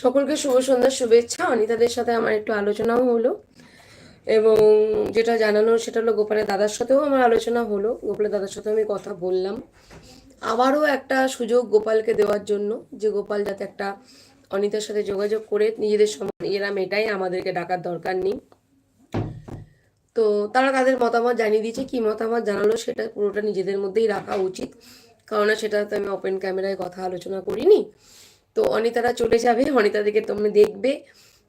সকলকে শুভ সন্ধ্যার শুভেচ্ছা। অনিতাদের সাথে আমার একটু আলোচনাও হলো। এবং যেটা জানানো, সেটা হলো গোপালের দাদার সাথেও আমার আলোচনা হলো। গোপালের দাদার সাথেও আমি কথা বললাম। আবারও একটা সুযোগ গোপালকে দেওয়ার জন্য, যে গোপাল যাতে একটা অনিতার সাথে যোগাযোগ করে নিজেদের এরা মেটাই আমাদেরকে ডাকার দরকার নেই। তো তারা তাদের মতামত জানিয়ে দিয়েছে। কি মতামত জানালো, সেটা পুরোটা নিজেদের মধ্যেই রাখা উচিত। কারণ সেটা তো আমি ওপেন ক্যামেরায় কথা আলোচনা করিনি। তো অনিতারা চলে যাবে, অনিতাদেরকে তোমরা দেখবে।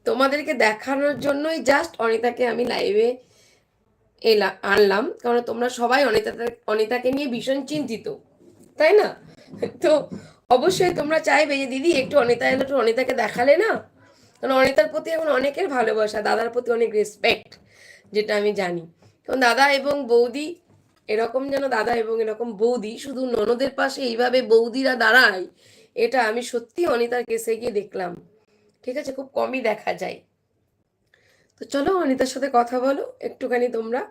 তোমাদেরকে দেখানোর জন্যই জাস্ট অনিতাকে আমি লাইভে এলা, আনলাম। কারণ তোমরা সবাই অনিতা অনিতাকে নিয়ে ভীষণ চিন্তিত, তাই না? তো অবশ্যই তোমরা চাইবে যে, দিদি, একটু অনিতা এলো, একটু অনিতাকে দেখালে না? কারণ অনিতার প্রতি এখন অনেকের ভালোবাসা, দাদার প্রতি অনেক রেসপেক্ট যেটা আমি জানি। কারণ দাদা এবং বৌদি এরকম যেন দাদা এবং এরকম বৌদি, শুধু ননদের পাশে এইভাবে বৌদিরা দাঁড়ায় এটা আমি সত্যি অনিতার কেসে গিয়ে দেখলাম। ঠিক আছে? খুব কমই দেখা যায়। তো চলো অনিতার সাথে কথা বলো, একটুখানি তোমরা।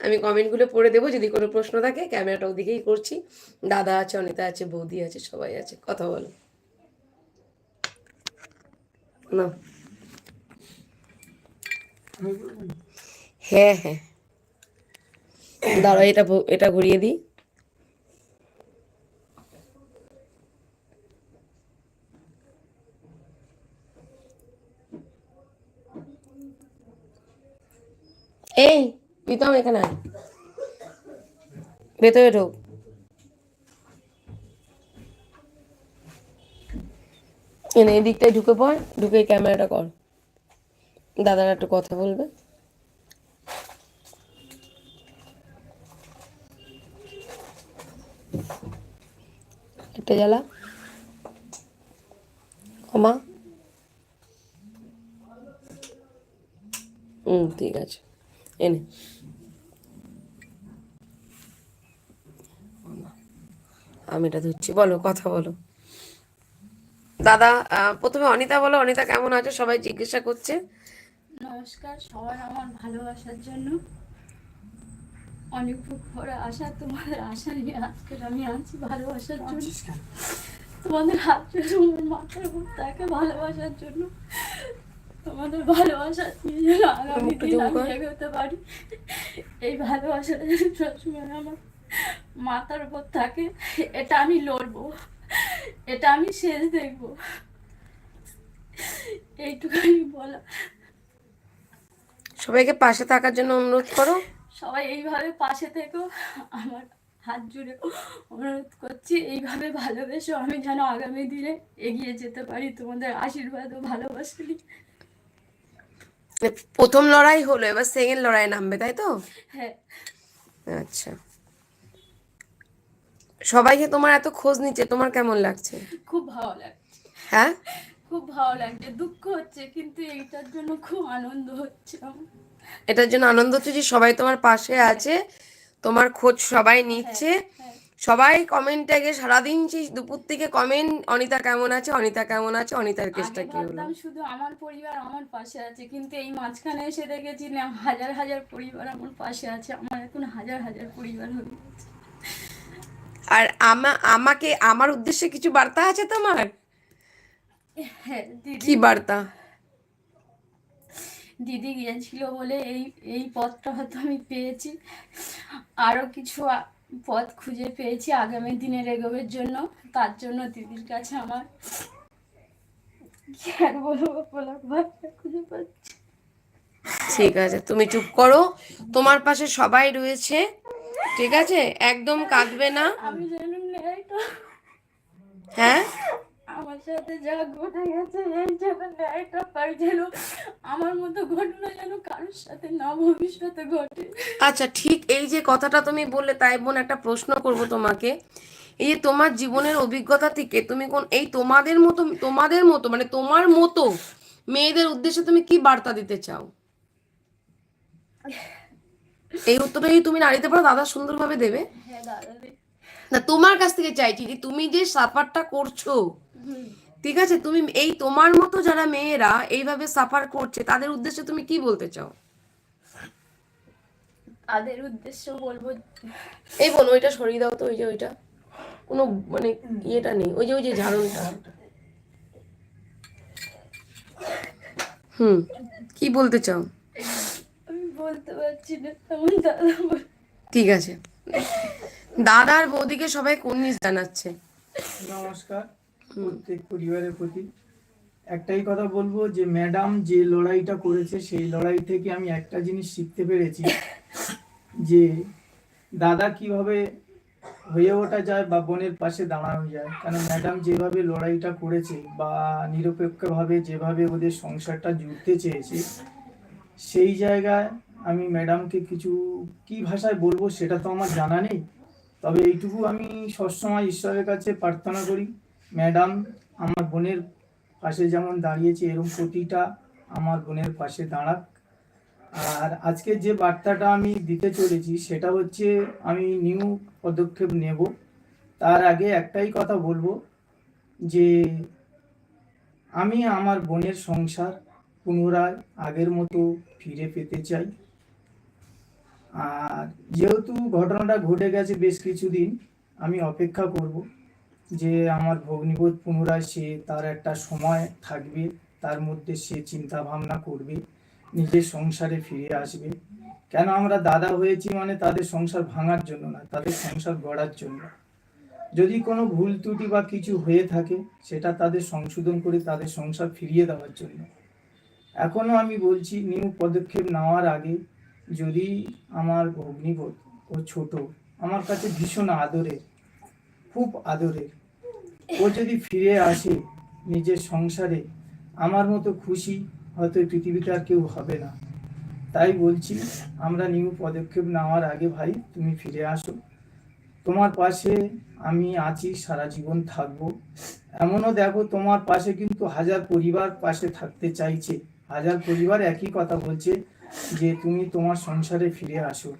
আমি কমেন্টগুলো পড়ে দেবো, যদি কোনো প্রশ্ন থাকে ক্যামেরাটা ওদিকেই করছি। দাদা আছে, অনিতা আছে, বৌদি আছে, সবাই আছে, কথা বলো। হ্যাঁ হ্যাঁ। দাঁড়া এটা এটা ঘুরিয়ে দিই। এই প্রীতম এখানে ভেতরে ঢোক। এনে এই দিকটায় ঢুকে পড়, ঢুকে ক্যামেরাটা কর। দাদারা একটু কথা বলবে। একটা জ্বালা। ক্ষমা হুম ঠিক আছে। এনে। আমি এটা ধরছি বলো কথা বলো। দাদা প্রথমে অনিতা বলো অনিতা কেমন আছে? সবাই জিজ্ঞাসা করছে। নমস্কার সবার আমার ভালোবাসার জন্য। অনেক ভরে আশা তোমাদের আশা নিয়ে আজকে আমি আছি ভালোবাসার জন্য। তোমাদের হাত মাথার উপর তাকে ভালোবাসার জন্য। তোমাদের ভালোবাসা যেন আগামী দিন আমি এগোতে পারি। এই ভালোবাসাটা যেন সবসময় আমার মাথার উপর থাকে এটা আমি লড়বো এটা আমি শেষ দেখব। এইটুখানি বলা। সবাইকে পাশে থাকার জন্য অনুরোধ করো। সবাই এইভাবে পাশে থেকো আমার হাত জুড়ে অনুরোধ করছি এইভাবে ভালোবেসো আমি যেন আগামী দিনে এগিয়ে যেতে পারি। তোমাদের আশীর্বাদ ও ভালোবাসা। প্রথম লড়াই হলো এবার সেকেন্ড লড়াই নামবে তাই তো? হ্যাঁ। আচ্ছা। সবাইকে তোমার এত খোঁজ নিচ্ছে তোমার কেমন লাগছে? খুব ভালো লাগছে হ্যাঁ? খুব ভালো লাগছে দুঃখ হচ্ছে কিন্তু এইটার জন্য খুব আনন্দ হচ্ছে এটার জন্য আনন্দ হচ্ছে যে সবাই তোমার পাশে আছে তোমার খোঁজ সবাই নিচ্ছে। হ্যাঁ। সবাই কমেন্টে গিয়ে সারাদিন সেই দুপুর থেকে কমেন্ট অনিতা কেমন আছে অনিতা কেমন আছে অনিতার কেসটা আগে কি হলো? শুধু আমার পরিবার আমার পাশে আছে কিন্তু এই মাঝখানে এসে দেখেছি না হাজার হাজার পরিবার আমার পাশে আছে আমার এখন হাজার হাজার পরিবার হয়ে গেছে। আর আমা আমাকে আমার উদ্দেশ্যে কিছু বার্তা আছে তোমার? হ্যাঁ দিদি কি বার্তা? দিদি গিয়েছিল বলে এই এই পথটা হয়তো আমি পেয়েছি। আরও কিছু পথ খুঁজে পেয়েছি আগামী দিনের এগোবের জন্য। তার জন্য দিদির কাছে আমার কি আর বলব খুঁজে পাচ্ছি। ঠিক আছে তুমি চুপ করো। তোমার পাশে সবাই রয়েছে ঠিক আছে? একদম কাঁদবে না। আমি যেন ন্যায়টা হ্যাঁ? আমার সাথে যা ঘটে গেছে এই যেন ন্যায়টা আমার মতো ঘটনা না ভবিষ্যতে ঘটে। আচ্ছা ঠিক এই যে কথাটা তুমি বললে তাই বোন একটা প্রশ্ন করব তোমাকে। এই যে তোমার জীবনের অভিজ্ঞতা থেকে তুমি কোন এই তোমাদের মতো তোমাদের মতো মানে তোমার মতো মেয়েদের উদ্দেশ্যে তুমি কি বার্তা দিতে চাও? এই উত্তরটা যদি তুমি নারীতে পারো দাদা সুন্দরভাবে দেবে। হ্যাঁ না তোমার কাছ থেকে চাইছি যে তুমি যে সাফারটা করছ ঠিক আছে? তুমি এই তোমার মতো যারা মেয়েরা এইভাবে সাফার করছে তাদের উদ্দেশ্যে তুমি কি বলতে চাও? তাদের উদ্দেশ্য বলব। এই বোন ওইটা সরিয়ে দাও তো ওই যে ওইটা। কোনো মানে ইয়েটা নেই ওই যে ওই যে ঝাড়নটা। হুম কি বলতে চাও? আমি বলতে পারছি না আমার দাদা ঠিক আছে। দাদার বৌদিকে সবাই কুর্নিশ জানাচ্ছে? নমস্কার প্রত্যেক পরিবারের প্রতি। একটাই কথা বলব যে ম্যাডাম যে লড়াইটা করেছে সেই লড়াই থেকে আমি একটা জিনিস শিখতে পেরেছি। যে দাদা কীভাবে হয়ে ওঠা যায় বা বোনের পাশে দাঁড়ানো যায়। কারণ ম্যাডাম যেভাবে লড়াইটা করেছে বা নিরপেক্ষভাবে যেভাবে ওদের সংসারটা জুড়তে চেয়েছে, সেই জায়গায় আমি ম্যাডামকে কিছু কি ভাষায় বলব সেটা তো আমার জানা নেই। তবে এইটুকু আমি সবসময় ঈশ্বরের কাছে প্রার্থনা করি, ম্যাডাম আমার বোনের পাশে যেমন দাঁড়িয়েছে এরকম প্রতিটা আমার বোনের পাশে দাঁড়াক। আর আজকে যে বার্তাটা আমি দিতে চলেছি, সেটা হচ্ছে আমি নিউ পদক্ষেপ নেব। তার আগে একটাই কথা বলব যে, আমি আমার বোনের সংসার পুনরায় আগের মতো ফিরে পেতে চাই। আর যেহেতু ঘটনাটা ঘটে গেছে বেশ কিছুদিন, আমি অপেক্ষা করব যে আমার ভগ্নিবোধ পুনরায় সে তার একটা সময় থাকবে, তার মধ্যে সে চিন্তা ভাবনা করবে। নিজের সংসারে ফিরে আসবে। কেন আমরা দাদা হয়েছি মানে তাদের সংসার ভাঙার জন্য না তাদের সংসার গড়ার জন্য। যদি কোনো ভুল ত্রুটি বা কিছু হয়ে থাকে, সেটা তাদের সংশোধন করে তাদের সংসার ফিরিয়ে দেওয়ার জন্য। এখনও আমি বলছি, নিউ পদক্ষেপ নেওয়ার আগে যদি আমার ভগ্নিবোধ ও ছোট, আমার কাছে ভীষণ আদরের, খুব আদরের, ও যদি ফিরে আসে নিজের সংসারে, আমার মতো খুশি হয়তো এই পৃথিবীতে আর কেউ হবে না। তাই বলছি, আমরা নিউ পদক্ষেপ নেওয়ার আগে ভাই, তুমি ফিরে আসো। তোমার পাশে আমি আছি, সারা জীবন থাকব। এমনও দেখো, তোমার পাশে কিন্তু হাজার পরিবার পাশে থাকতে চাইছে। হাজার পরিবার একই কথা বলছে যে, তুমি তোমার সংসারে ফিরে আসো।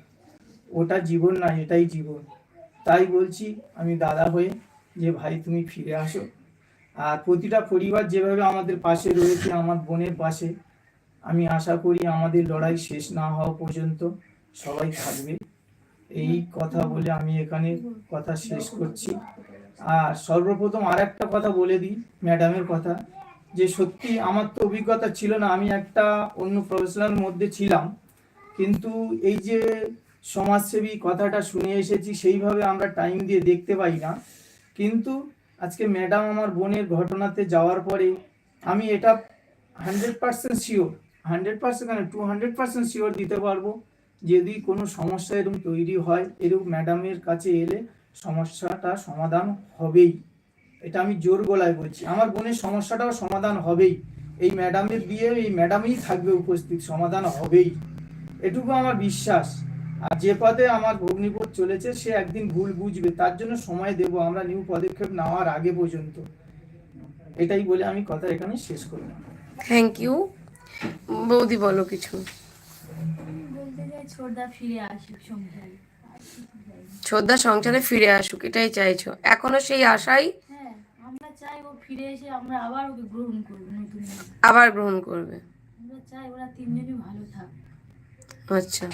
ওটা জীবন না এটাই জীবন। তাই বলছি, আমি দাদা হয়ে যে, ভাই, তুমি ফিরে আসো। আর প্রতিটা পরিবার যেভাবে আমাদের পাশে রয়েছে, আমার বোনের পাশে, আমি আশা করি আমাদের লড়াই শেষ না হওয়া পর্যন্ত সবাই থাকবে। এই কথা বলে আমি এখানে কথা শেষ করছি। আর সর্বপ্রথম আর একটা কথা বলে দিই ম্যাডামের কথা, যে সত্যি আমার তো অভিজ্ঞতা ছিল না, আমি একটা অন্য প্রফেশনাল মধ্যে ছিলাম, কিন্তু এই যে সমাজসেবী কথাটা শুনে এসেছি, সেইভাবে আমরা টাইম দিয়ে দেখতে পাই না। কিন্তু আজকে ম্যাডাম আমার বোনের ঘটনাতে যাওয়ার পরে আমি এটা hundred percent sure hundred percent কেন টু হান্ড্রেড পার্সেন্ট শিওর দিতে পারব যদি কোনো সমস্যা এরকম তৈরি হয়, এরকম ম্যাডামের কাছে এলে সমস্যাটা সমাধান হবেই। এটা আমি জোর গলায় বলছি। আমার বোনের সমস্যাটাও সমাধান হবেই। এই ম্যাডামের দিয়ে এই ম্যাডামই থাকবে উপস্থিত, সমাধান হবেই। এটুকু আমার বিশ্বাস। আর যে পদে আমার ভগ্নিপথ চলেছে সে একদিন ভুল বুঝবে। তার জন্য সময় দেব আমরা নিউ পদক্ষেপ নেওয়ার আগে পর্যন্ত। এটাই বলে আমি কথা এখানে শেষ করলাম। থ্যাংক ইউ বৌদি বলো কিছু। শ্রদ্ধা সংসারে ফিরে আসুক এটাই চাইছো। এখনও সেই আশাই? হ্যাঁ আমরা চাই ও ফিরে এসে আমরা আবার ওকে গ্রহণ করব নতুন। আবার গ্রহণ করবে। আমরা চাই ওরা তিনজনই ভালো থাক। আচ্ছা।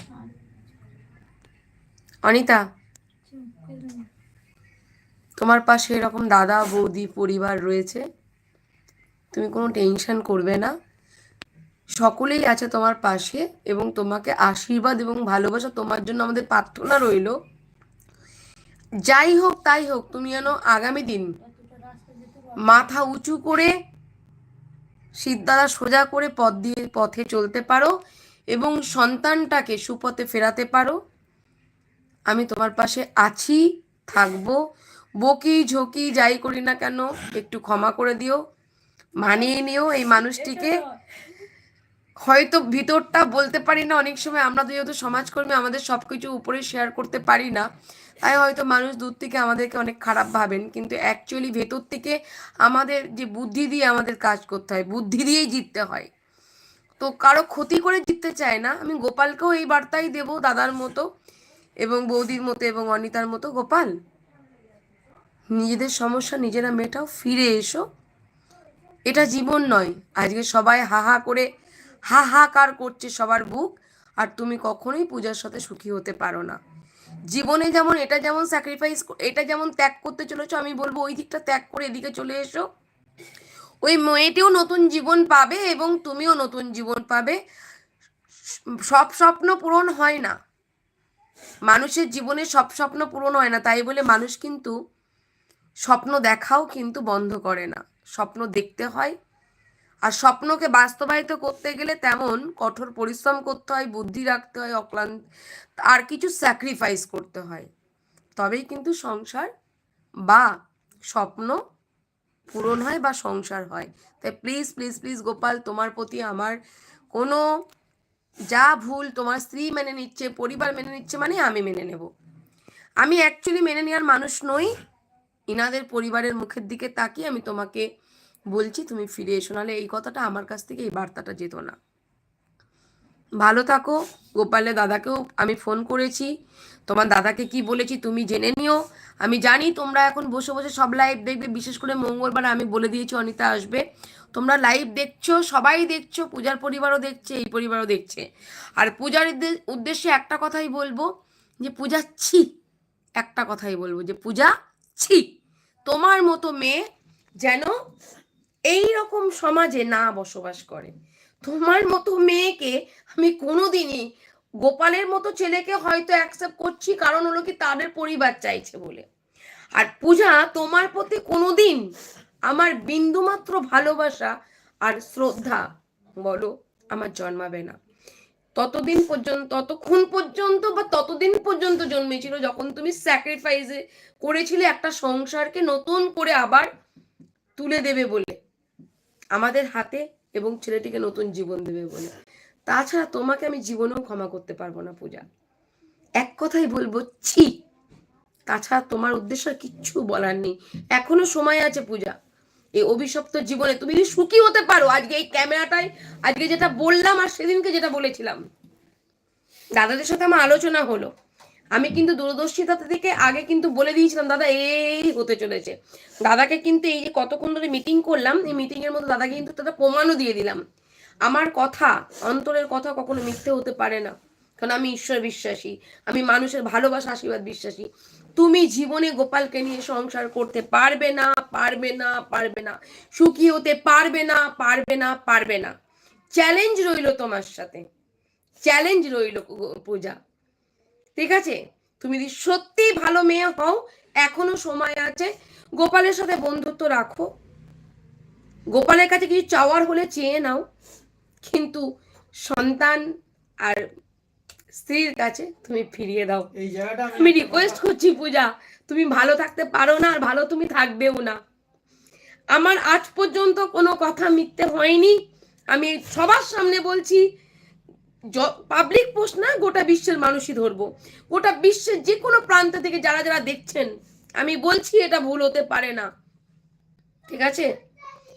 অনিতা? তোমার পাশে এরকম দাদা বৌদি পরিবার রয়েছে। তুমি কোনো টেনশন করবে না। সকলেই আছে তোমার পাশে এবং তোমাকে আশীর্বাদ এবং ভালোবাসা তোমার জন্য আমাদের প্রার্থনা রইল। যাই হোক তাই হোক তুমি যেন আগামী দিন মাথা উঁচু করে সিদ্ধারা সোজা করে পথ দিয়ে পথে চলতে পারো এবং সন্তানটাকে সুপথে ফেরাতে পারো। আমি তোমার পাশে আছি, থাকব। বকি ঝোঁকি যাই করি না কেন, একটু ক্ষমা করে দিও, মানিয়ে নিও এই মানুষটিকে। হয়তো ভিতরটা বলতে পারি না, অনেক সময় আমরা যেহেতু সমাজকর্মী, আমাদের সব কিছু উপরে শেয়ার করতে পারি না। তাই হয়তো মানুষ দূর থেকে আমাদেরকে অনেক খারাপ ভাবেন, কিন্তু অ্যাকচুয়ালি ভেতর থেকে আমাদের যে বুদ্ধি দিয়ে আমাদের কাজ করতে হয়, বুদ্ধি দিয়েই জিততে হয়। তো কারও ক্ষতি করে জিততে চায় না, আমি গোপালকেও এই বার্তাই দেবো দাদার মতো এবং বৌদির মতো এবং অনিতার মতো, গোপাল, নিজেদের সমস্যা নিজেরা মেটাও, ফিরে এসো। এটা জীবন নয়। আজকে সবাই হা হা করে হাহাকার করছে সবার বুক, আর তুমি কখনোই পূজার সাথে সুখী হতে পারো না। জীবনে যেমন এটা যেমন স্যাক্রিফাইস এটা যেমন ত্যাগ করতে চলেছো, আমি বলব ওই দিকটা ত্যাগ করে এদিকে চলে এসো। ওই মেয়েটিও নতুন জীবন পাবে এবং তুমিও নতুন জীবন পাবে। সব স্বপ্ন পূরণ হয় না। মানুষের জীবনে সব স্বপ্ন পূরণ হয় না, তাই বলে মানুষ কিন্তু স্বপ্ন দেখাও কিন্তু বন্ধ করে না। স্বপ্ন দেখতে হয়। আর স্বপ্নকে বাস্তবায়িত করতে গেলে তেমন কঠোর পরিশ্রম করতে হয়, বুদ্ধি রাখতে হয়, অক্লান্ত, আর কিছু স্যাক্রিফাইস করতে হয়। তবেই কিন্তু সংসার বা স্বপ্ন পূরণ হয় বা সংসার হয়। তাই প্লিজ প্লিজ প্লিজ গোপাল, তোমার প্রতি আমার কোনো যা ভুল তোমার স্ত্রী মেনে নিচ্ছে, পরিবার মেনে নিচ্ছে মানে আমি মেনে নেব। আমি অ্যাকচুয়ালি মেনে নেওয়ার মানুষ নই, ইনাদের পরিবারের মুখের দিকে তাকিয়ে আমি তোমাকে বলছি, তুমি ফিরে এসো, নাহলে এই কথাটা আমার কাছ থেকে, এই বার্তাটা যেত না। ভালো থাকো, গোপালের দাদাকেও আমি ফোন করেছি। তোমার দাদাকে কি বলেছি তুমি জেনে নিও। আমি জানি তোমরা এখন বসে বসে সব লাইভ দেখবে, বিশেষ করে মঙ্গলবার আমি বলে দিয়েছি, অনিতা আসবে। তোমরা লাইভ দেখছ, সবাই দেখছ, পূজার পরিবারও দেখছে, এই পরিবারও দেখছে। আর পূজার উদ্দেশ্যে একটা কথাই বলব যে পূজা ছি, একটা কথাই বলব যে পূজা ছি। তোমার মতো মেয়ে যেন এই রকম সমাজে না বসবাস করে। তোমার মতো মেয়েকে আমি কোনোদিনই গোপালের মতো ছেলেকে হয়তো অ্যাকসেপ্ট করছি, কারণ হলো কি তাদের পরিবার চাইছে বলে। আর পূজা তোমার প্রতি কোনোদিন আমার বিন্দুমাত্র ভালোবাসা আর শ্রদ্ধা, বলো, আমার জন্মাবে না। ততদিন পর্যন্ত, ততক্ষণ পর্যন্ত বা ততদিন পর্যন্ত জন্মেছিল যখন তুমি স্যাক্রিফাইসে করেছিলে একটা সংসারকে নতুন করে আবার তুলে দেবে বলে, আমাদের হাতে এবং ছেলেটিকে নতুন জীবন দেবে বলে। তাছাড়া তোমাকে আমি জীবনেও ক্ষমা করতে পারব না, পূজা। এক কথাই বলব, ছি! তাছাড়া তোমার উদ্দেশ্য কিচ্ছু বলার নেই। এখনও সময় আছে, পূজা। এই অভিশপ্ত জীবনে তুমি যদি সুখী হতে পারো, আজকে এই ক্যামেরাটায়, আজকে যেটা বললাম আর সেদিনকে যেটা বলেছিলাম, দাদাদের সাথে আমার আলোচনা হলো। আমি কিন্তু দূরদর্শিতা থেকে আগে কিন্তু বলে দিয়েছিলাম, দাদা, এই হতে চলেছে। দাদাকে কিন্তু এই যে কতক্ষণ ধরে মিটিং করলাম, এই মিটিং এর মধ্যে দাদাকে কিন্তু তাদের প্রমাণও দিয়ে দিলাম। আমার কথা, অন্তরের কথা কখনো মিথ্যে হতে পারে না। কারণ আমি ঈশ্বর বিশ্বাসী, আমি মানুষের ভালোবাসা, আশীর্বাদ বিশ্বাসী। তুমি জীবনে গোপালকে নিয়ে সংসার করতে পারবে না পারবে না পারবে না। সুখী হতে পারবে না পারবে না পারবে না। চ্যালেঞ্জ রইল তোমার সাথে। চ্যালেঞ্জ রইল পূজা। ঠিক আছে? তুমি যদি সত্যি ভালো মেয়ে হও, এখনও সময় আছে, গোপালের সাথে বন্ধুত্ব রাখো। গোপালের কাছে কিছু চাওয়ার হলে চেয়ে নাও। কিন্তু সন্তান আর স্ত্রীর কাছে তুমি ফিরিয়ে দাও। এই জায়গাটা আমি রিকোয়েস্ট করছি পূজা তুমি ভালো থাকতে পারো না আর ভালো তুমি থাকবেও না। আমার আজ পর্যন্ত কোনো কথা মিথ্যে হয়নি। আমি সবার সামনে বলছি পাবলিক পোস্ট না গোটা বিশ্বের মানুষই ধরবো। গোটা বিশ্বের যে কোনো প্রান্ত থেকে যারা যারা দেখছেন আমি বলছি এটা ভুল হতে পারে না। ঠিক আছে?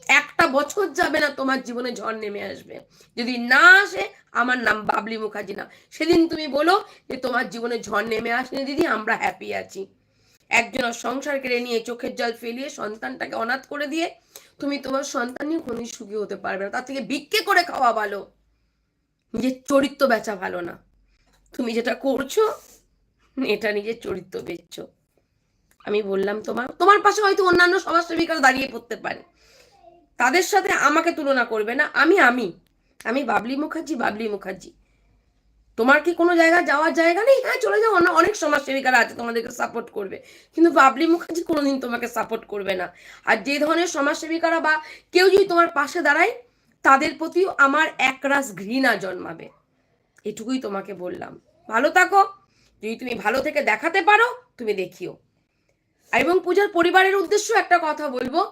একটা বছর যাবে না তোমার জীবনে ঝড় নেমে আসবে। যদি না আসে, আমার নাম বাবলি মুখার্জি না। সেদিন তুমি বলো যে তোমার জীবনে ঝড় নেমে আসেনি দিদি, আমরা হ্যাপি আছি। একজন সংসার কেড়ে নিয়ে চোখের জল ফেলিয়ে সন্তানটাকে অনাথ করে দিয়ে তুমি তোমার সন্তান নিয়ে কোনোদিন সুখী হতে পারবে না। তার থেকে ভিক্ষে করে খাওয়া ভালো। নিজের চরিত্র বেচা ভালো না। তুমি যেটা করছ, এটা নিজের চরিত্র বেচছো। আমি বললাম তোমার তোমার পাশে হয়তো অন্যান্য সমাজসেবিকারা দাঁড়িয়ে পড়তে পারে। তাদের সাথে আমাকে তুলনা করবে না। আমি আমি। আমি বাবলি মুখার্জি বাবলি মুখার্জি। তোমার কি কোনো জায়গা যাওয়ার জায়গা নেই? হ্যাঁ চলে যাও। না অনেক সমাজসেবিকারা আছে, তোমাদেরকে সাপোর্ট করবে। কিন্তু বাবলি মুখার্জি কোনোদিন তোমাকে সাপোর্ট করবে না। আর যে ধরনের সমাজসেবিকারা বা কেউ যদি তোমার পাশে দাঁড়ায়, তাদের প্রতিও আমার একরাশ ঘৃণা জন্মাবে। এটুকুই তোমাকে বললাম। ভালো থাকো। যদি তুমি ভালো থেকে দেখাতে পারো, তুমি দেখিও। এবং পূজার পরিবারের উদ্দেশ্য একটা কথা বলব।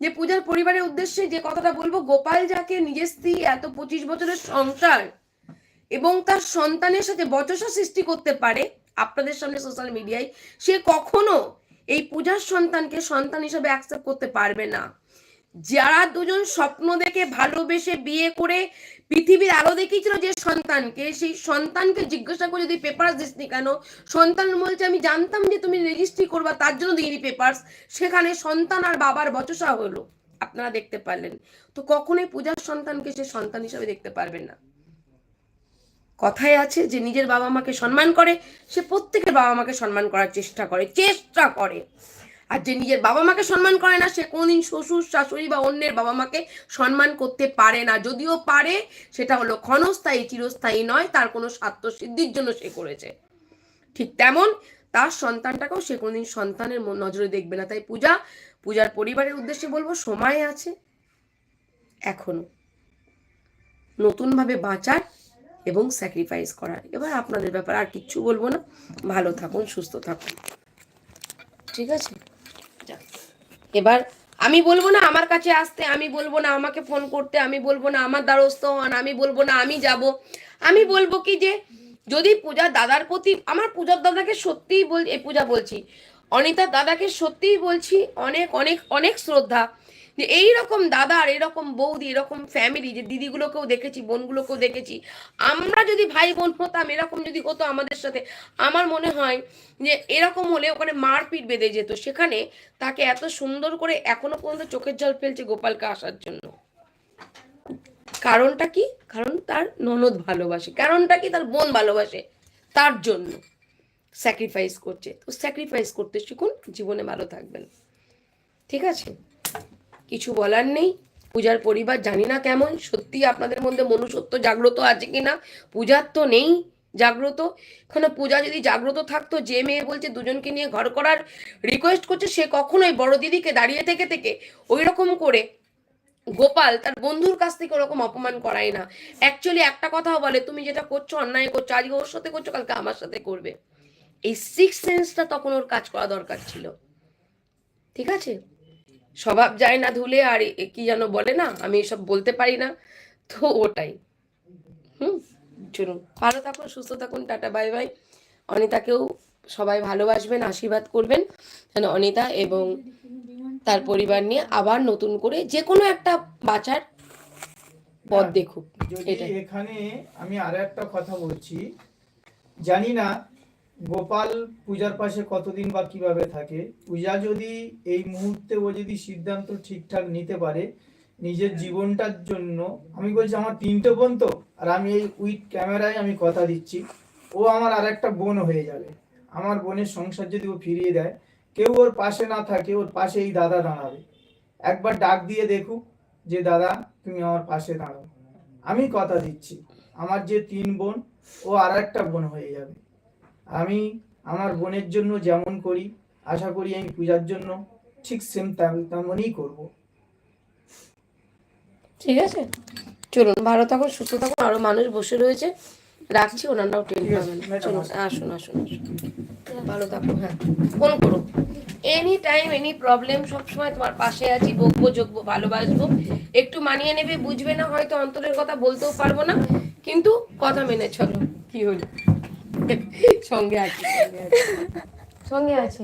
যে পূজার পরিবারের উদ্দেশ্যে যে কথাটা বলব, গোপাল যাকে নিজের স্ত্রী এত পঁচিশ বছরের সংসার এবং তার সন্তানের সাথে বচসা সৃষ্টি করতে পারে আপনাদের সামনে সোশ্যাল মিডিয়ায় সে কখনো এই পূজার সন্তানকে সন্তান হিসাবে অ্যাকসেপ্ট করতে পারবে না। যারা দুজন স্বপ্ন দেখে ভালোবেসে বিয়ে করে পৃথিবীর আলো দেখিয়েছিল যে সন্তানকে, সেই সন্তানকে জিজ্ঞাসা করে যদি পেপার দিসনি কেন? সন্তান বলছে, আমি জানতাম যে তুমি রেজিস্ট্রি করবা, তার জন্য দিইনি পেপার্স সেখানে সন্তান আর বাবার বচসা হলো। আপনারা দেখতে পারলেন। তো কখনোই পূজার সন্তানকে সে সন্তান হিসাবে দেখতে পারবেন না। কথায় আছে যে নিজের বাবা মাকে সম্মান করে, সে প্রত্যেকের বাবা মাকে সম্মান করার চেষ্টা করে চেষ্টা করে। আর যে নিজের বাবা মাকে সম্মান করে না, সে কোনোদিন শ্বশুর, শাশুড়ি বা অন্যের বাবা মাকে সম্মান করতে পারে না। যদিও পারে, সেটা হলো ক্ষণস্থায়ী, চিরস্থায়ী নয়, তার কোনো স্বার্থ সিদ্ধির জন্য সে করেছে। ঠিক তেমন তার সন্তানটাকেও সে কোনোদিন সন্তানের নজরে দেখবে না। তাই পূজা, পূজার পরিবারের উদ্দেশ্যে বলব, সময় আছে এখনও। নতুনভাবে বাঁচার এবং স্যাক্রিফাইস করার। এবার আপনাদের ব্যাপার আর কিচ্ছু বলব না। ভালো থাকুন, সুস্থ থাকুন। ঠিক আছে। এবার আমি বলব না আমার কাছে আসতে, আমি বলব না আমাকে ফোন করতে, আমি বলব না আমার দ্বারস্থ হন, আমি বলব না আমি যাব। আমি বলব কি যে, যদি পূজা দাদার প্রতি, আমার পূজার দাদাকে সত্যিই বল পূজা বলছি অনিতা দাদাকে সত্যিই বলছি অনেক অনেক অনেক শ্রদ্ধা। যে এই রকম দাদা আর এরকম বৌদি, এরকম ফ্যামিলি যে দিদিগুলোকেও দেখেছি, বোনগুলোকেও দেখেছি। আমরা যদি ভাই বোন হতাম, এরকম যদি হতো আমাদের সাথে, আমার মনে হয় যে এরকম হলে ওখানে মারপিট বেঁধে যেত। সেখানে তাকে এত সুন্দর করে এখনও পর্যন্ত চোখের জল ফেলছে গোপালকে আসার জন্য। কারণটা কি? কারণ তার ননদ ভালোবাসে। কারণটা কি? তার বোন ভালোবাসে। তার জন্য স্যাক্রিফাইস করছে। তো স্যাক্রিফাইস করতে শিখুন, জীবনে ভালো থাকবেন। ঠিক আছে? কিছু বলার নেই। পূজার পরিবার জানি না কেমন। সত্যি আপনাদের মধ্যে মনুষ্যত্ব জাগ্রত আছে কি না পূজার তো নেই জাগ্রত। এখানে পূজা যদি জাগ্রত থাকতো, যে মেয়ে বলছে দুজনকে নিয়ে ঘর করার রিকোয়েস্ট করছে, সে কখনোই বড় দিদিকে দাঁড়িয়ে থেকে থেকে ওই রকম করে গোপাল তার বন্ধুর কাছ থেকে ওরকম অপমান করায় না। অ্যাকচুয়ালি একটা কথাও বলে, তুমি যেটা করছ, অন্যায় করছ, আজকে ওর সাথে করছ, কালকে আমার সাথে করবে। এই সিক্স সেন্সটা তখন ওর কাজ করা দরকার ছিল। ঠিক আছে? স্বভাব যায় না ধুলে আর কি যেন বলে না আমি এসব বলতে পারি না। তো ওটাই। হুম চলুন। ভালো থাকুন সুস্থ থাকুন টাটা বাই বাই। অনিতাকেও সবাই ভালোবাসবেন আশীর্বাদ করবেন যেন অনিতা এবং তার পরিবার নিয়ে আবার নতুন করে যে কোনো একটা বাঁচার পথ দেখুক। এটাই। এখানে আমি আরও একটা কথা বলছি জানি না গোপাল পূজার পাশে কতদিন বা কীভাবে থাকে? পূজা যদি এই মুহূর্তে ও যদি সিদ্ধান্ত ঠিকঠাক নিতে পারে, নিজের জীবনটার জন্য, আমি বলছি আমার তিনটে বোন তো, আর আমি এই উইথ ক্যামেরায় আমি কথা দিচ্ছি, ও আমার আর একটা বোন হয়ে যাবে। আমার বোনের সংসার যদি ও ফিরিয়ে দেয়, কেউ ওর পাশে না থাকে, ওর পাশে এই দাদা দাঁড়াবে। একবার ডাক দিয়ে দেখুক যে, দাদা, তুমি আমার পাশে দাঁড়াও। আমি কথা দিচ্ছি, আমার যে তিন বোন, ও আর একটা বোন হয়ে যাবে। আমি আমার বোনের জন্য যেমন করি আশা করি আমি পূজার জন্য ঠিক সেম তেমনই করব। ঠিক আছে? চলুন ভালো থাকুন সুস্থ থাকুন আরও মানুষ বসে রয়েছে। রাখছি ওনারাও টেন পাবেন। চলুন আসুন। আসুন আসুন ভালো থাকুন হ্যাঁ। ফোন করো এনি টাইম এনি প্রবলেম সবসময় তোমার পাশে আছি বকবো যোগবো ভালোবাসবো। একটু মানিয়ে নেবে বুঝবে না হয়তো অন্তরের কথা বলতেও পারব না। কিন্তু কথা মেনে চলো। কি হলো? সঙ্গে আছি সঙ্গে আছি।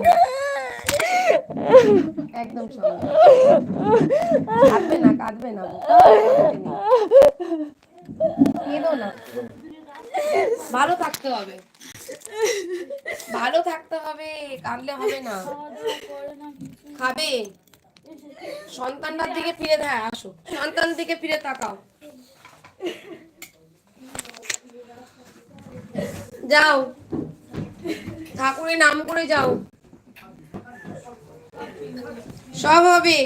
একদম সঙ্গে। কাঁদবে না কাঁদবে না কেঁদো না। ভালো থাকতে হবে। ভালো থাকতে হবে, কাঁদলে হবে না। খাবে। সন্তানটার দিকে ফিরে দেয় আসো। সন্তান দিকে ফিরে তাকাও। যাও। ঠাকুরের নাম করে যাও। সব হবে।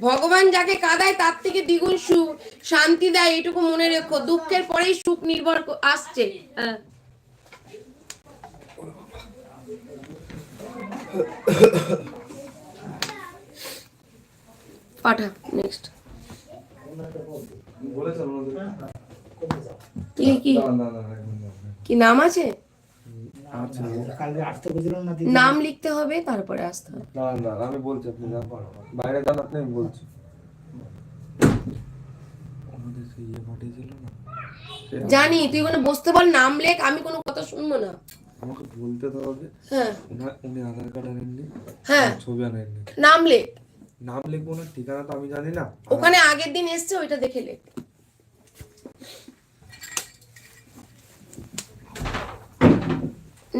ভগবান যাকে কাঁদায় তার থেকে দ্বিগুণ সুখ শান্তি দেয় এটুকু মনে রেখো। দুঃখের পরেই সুখ নির্ভর আসছে। হ্যাঁ। পাঠা নেক্সট কি কি। কি নাম আছে? না নাম লিখতে হবে তারপরে আসতে হবে। না, না, আমি বলছি আপনি যান বাইরে যান আপনি আমি বলছি ইয়ে না? জানি তুই ওখানে বসতে বল নাম লেখ আমি কোনো কথা শুনব না। আমাকে বলতে তো হবে। হ্যাঁ। উনি আধার কার্ড আনেননি হ্যাঁ। ছবি আনেননি। নাম লেখ। নাম লিখব না ঠিকানা তো আমি জানি না। ওখানে আগের দিন এসছে ওইটা দেখে লেখ।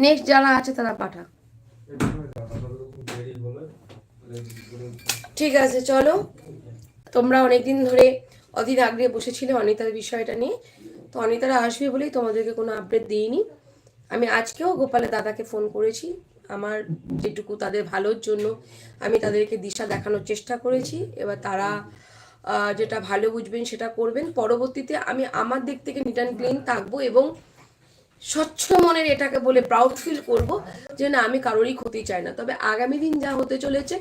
নেক্সট যারা আছে তারা পাঠা ঠিক আছে, চলো। তোমরা অনেকদিন ধরে অধীর আগ্রহে বসেছিলে অনিতার বিষয়টা নিয়ে। তো অনিতারা আসবে বলেই তোমাদেরকে কোনো আপডেট দিইনি। আমি আজকেও গোপালের দাদাকে ফোন করেছি। আমার যেটুকু তাদের ভালোর জন্য আমি তাদেরকে দিশা দেখানোর চেষ্টা করেছি। এবার তারা যেটা ভালো বুঝবেন সেটা করবেন। পরবর্তীতে আমি আমার দিক থেকে নিট অ্যান্ড ক্লিন থাকব এবং স্বচ্ছ মনের এটাকে বলে প্রাউড ফিল করব যে না আমি কারোরই ক্ষতি চাই না। তবে আগামী দিন যা হতে চলেছে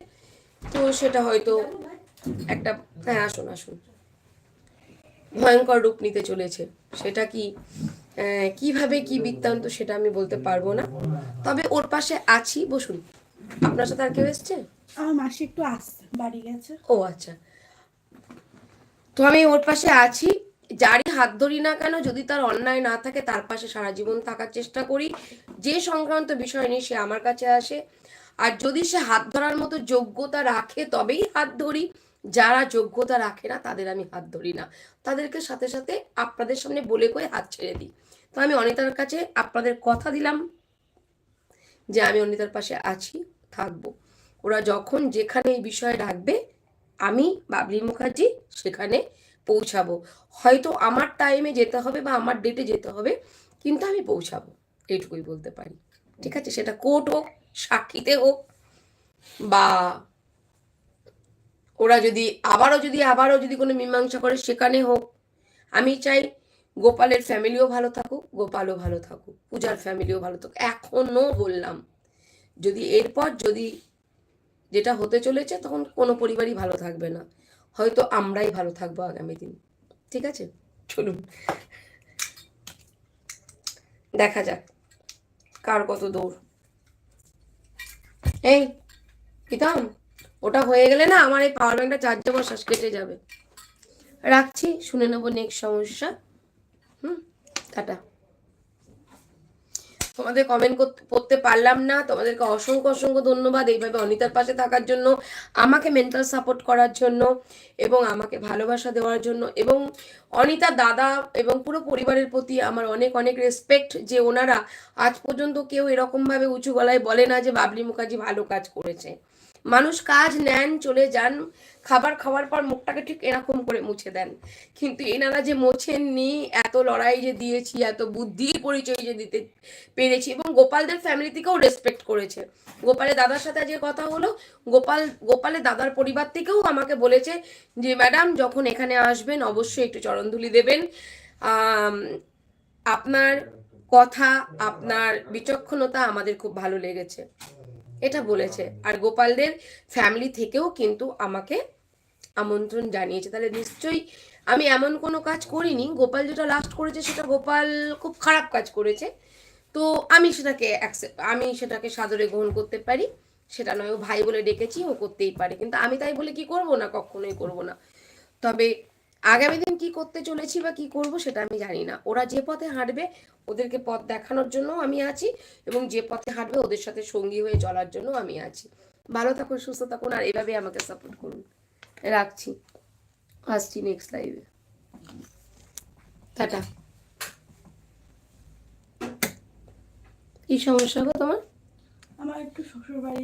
তো সেটা হয়তো একটা হ্যাঁ আসুন আসুন ভয়ঙ্কর রূপ নিতে চলেছে। সেটা কি কীভাবে কি বৃত্তান্ত সেটা আমি বলতে পারব না। তবে ওর পাশে আছি বসুন। আপনার সাথে আর কেউ এসছে? আমার মাসি একটু আসছে বাড়ি গেছে। ও আচ্ছা। তো আমি ওর পাশে আছি। যারই হাত ধরি না কেন, যদি তার অন্যায় না থাকে, তার পাশে সারা জীবন থাকার চেষ্টা করি। যে সংক্রান্ত বিষয় নিয়ে সে আমার কাছে আসে। আর যদি সে হাত ধরার মতো যোগ্যতা রাখে, তবেই হাত ধরি। যারা যোগ্যতা রাখে না, তাদের আমি হাত ধরি না। তাদেরকে সাথে সাথে আপনাদের সামনে বলে কয়ে হাত ছেড়ে দিই। তো আমি অনিতার কাছে আপনাদের কথা দিলাম যে আমি অনিতার পাশে আছি, থাকব। ওরা যখন যেখানে এই বিষয়ে রাখবে, আমি বাবলি মুখার্জি সেখানে পৌঁছাবো। হয়তো আমার টাইমে যেতে হবে বা আমার ডেটে যেতে হবে, কিন্তু আমি পৌঁছাবো। এইটুকুই বলতে পারি। ঠিক আছে? সেটা কোর্ট হোক, সাক্ষীতে হোক, বা ওরা যদি আবারও যদি আবারও যদি কোনো মীমাংসা করে, সেখানে হোক। আমি চাই গোপালের ফ্যামিলিও ভালো থাকুক, গোপালও ভালো থাকুক, পূজার ফ্যামিলিও ভালো থাকুক। এখনও বললাম, যদি এরপর যদি যেটা হতে চলেছে, তখন কোনো পরিবারই ভালো থাকবে না। হয়তো আমরাই ভালো থাকব আগামী দিন। ঠিক আছে? চলুন। দেখা যাক কার কত দৌড়। এই প্রীতম ওটা হয়ে গেলে না আমার এই পাওয়ার ব্যাংকটা চার্জে বসাস কেটে যাবে। রাখছি, শুনে নেব নেক্সট সমস্যা। হুম, টাটা। তোমাদের কমেন্ট করতে পারলাম না। তোমাদেরকে অসংখ্য অসংখ্য ধন্যবাদ এইভাবে অনিতার পাশে থাকার জন্য, আমাকে মেন্টাল সাপোর্ট করার জন্য এবং আমাকে ভালোবাসা দেওয়ার জন্য। এবং অনিতা দাদা এবং পুরো পরিবারের প্রতি আমার অনেক অনেক রেসপেক্ট যে ওনারা আজ পর্যন্ত কেউ এরকমভাবে উঁচু গলায় বলে না যে, বাবলি মুখার্জি ভালো কাজ করেছে। মানুষ কাজ নেন, চলে যান, খাবার খাওয়ার পর মুখটাকে ঠিক এরকম করে মুছে দেন। কিন্তু এনারা যে মোছেননি, এত লড়াই যে দিয়েছি, এত বুদ্ধির পরিচয় যে দিতে পেরেছি, এবং গোপালদের ফ্যামিলি থেকেও রেসপেক্ট করেছে। গোপালের দাদার সাথে যে কথা হলো, গোপাল, গোপালের দাদার পরিবার থেকেও আমাকে বলেছে যে ম্যাডাম যখন এখানে আসবেন, অবশ্যই একটু চরণধুলি দেবেন। আপনার কথা, আপনার বিচক্ষণতা আমাদের খুব ভালো লেগেছে। এটা বলেছে। আর গোপালদের ফ্যামিলি থেকেও কিন্তু আমাকে আমন্ত্রণ জানিয়েছে। তাহলে নিশ্চয়ই আমি এমন কোনো কাজ করিনি। গোপাল যেটা লাস্ট করেছে সেটা গোপাল খুব খারাপ কাজ করেছে। তো আমি সেটাকে accept- আমি সেটাকে সাদরে গ্রহণ করতে পারি। সেটা নয়, ও ভাই বলে ডেকেছি, ও করতেই পারে। কিন্তু আমি তাই বলে কি করব না? কখনোই করব না। তবে আগামী দিন কি করতে চলেছি বা কি করব সেটা আমি জানি না। ওরা যে পথে হাঁটবে ওদেরকে পথ দেখানোর জন্য আমি আছি এবং যে পথে হাঁটবে ওদের সাথে সঙ্গী হয়ে চলার জন্য আমি আছি। ভালো থাকুন, সুস্থ থাকুন আর এভাবে আমাকে সাপোর্ট করুন। রাখছি। আসছি নেক্সট লাইভে টাটা। কি সমস্যা গো তোমার? আমার একটু শ্বশুর বাড়ি